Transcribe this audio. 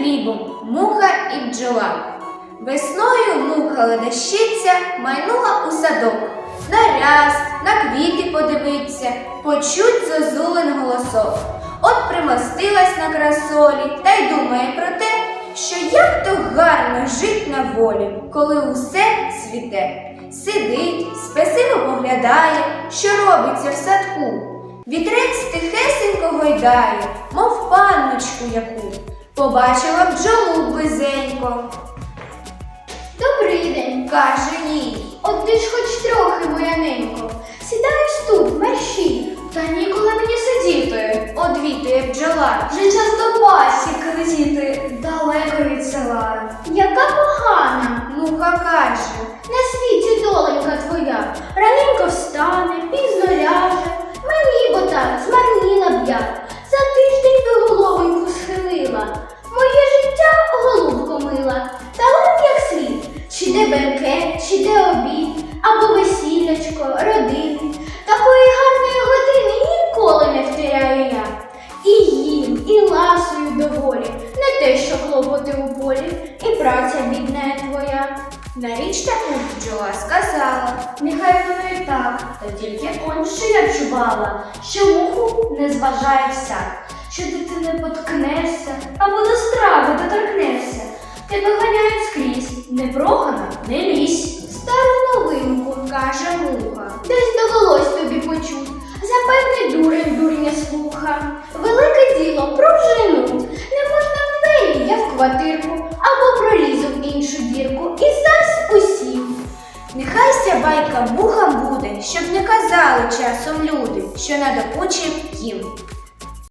хлібом муха і бджола. Весною муха ледащиця майнула у садок. На ряст, на квіти подивиться, почуть зозулин голосок. От примостилась на красолі та й думає про те, що як то гарно жить на волі, коли усе цвіте. Сидить, спесиво поглядає, що робиться в садку. Вітрець тихесенько гойдає, мов панночку яку. Побачила бджолу близенько. Добрий день. Каже їй, От ти ж хоч трохи, моя ненько. Сідаєш тут, мерщій, та ніколи мені сидіти. одвітує бджола. Вже час до пасіки летіти далеко від села. Яка погана Муха каже, на світі доленька твоя. Раненько встане, де чи де обід, або весілячко, родини. Такої гарної години ніколи не втиряю я. І їм, і ласую доволі, не те, що клопоти у полі, і праця бідна твоя. на річ таку бджола сказала. Нехай воно і так, та тільки он що я чувала, що муху не зважає всяк, що дитина поткнешся або до страви доторкнешся. Тебе ганяють скрізь, непрохана, не лізь. Стару новинку, Каже муха. десь довелось тобі почуть. Запевне дурень дурня слуха. Велике діло проженуть. Не можна в двері, я в квартирку, або пролізу в іншу дірку. І зась усім. Нехай ся байка мухам буде, щоб не казали часом люди, що надокучив їм.